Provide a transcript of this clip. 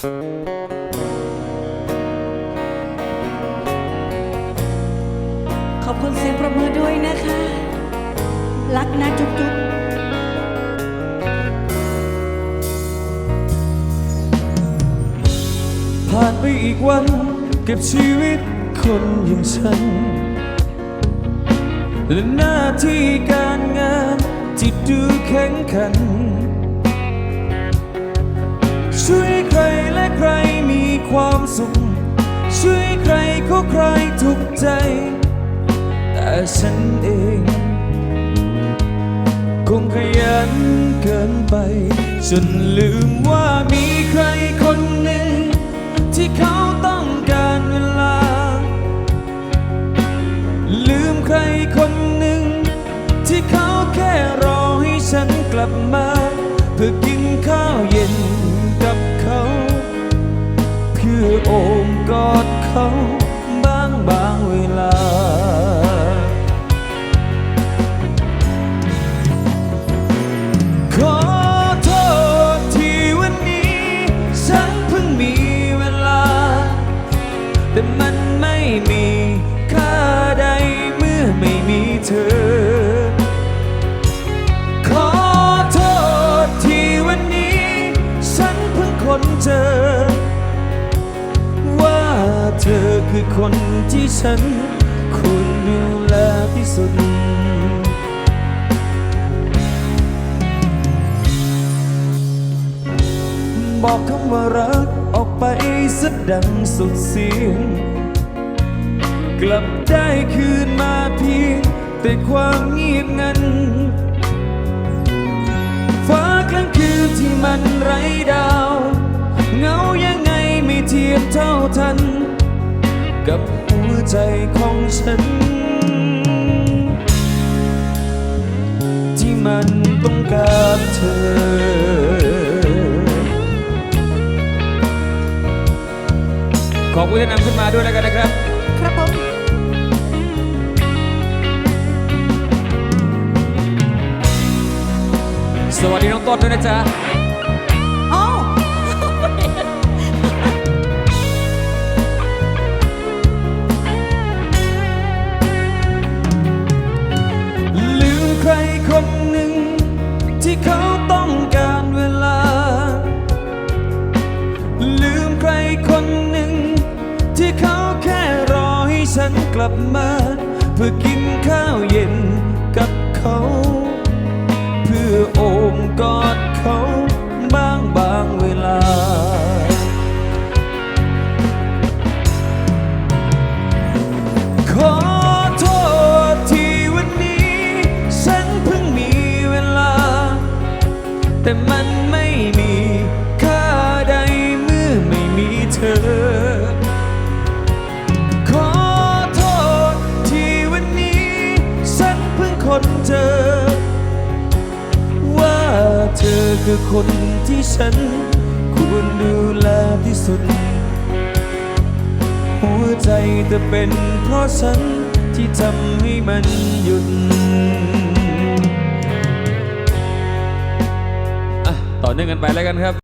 ขอบคุณเสียงประมือด้วยนะคะ รักนะจุ๊บจุ๊บผ่านไปอีกวันกับชีวิตคนอย่างฉัน และหน้าที่การงานที่ดูแข็งขัน สุข ช่วยใครก็ใครทุกใจ แต่ฉันเอง คงขยันเกินไป จนลืมว่ามีใครคนหนึ่ง ที่เขาต้องการเวลา ลืมใครคนหนึ่ง ที่เขาแค่รอให้ฉันกลับมา เพื่อกินข้าวเย็น อโอมกอดเคนที่ฉันควรดูแลที่สุด บอกคำว่ารักออกไปสะดังสุดเสียง กลับได้คืนมาเพียงแต่ความเงียบงัน ฟ้ากลางคืนที่มันไร้ดาว กับหัวใจของฉัน ที่มันต้องการเธอขอบคุณที่นำขึ้นมาด้วยแล้วกันนะครับ ครับผม สวัสดีน้องต้นด้วยนะจ๊ะ ฉันกลับมา เพื่อกินข้าวเย็นกับเขา เพื่อโอบกอดเขาบ้างบางเวลา ขอโทษที่วันนี้ ฉันเพิ่งมีเวลา แต่มันไม่มีค่าใดเมื่อไม่มีเธอ คือคนที่ฉันควรดูแลที่สุด หัวใจแต่เป็นเพราะฉันที่ทำให้มันหยุดอะต่อเนื่องกันไปแล้วกันครับ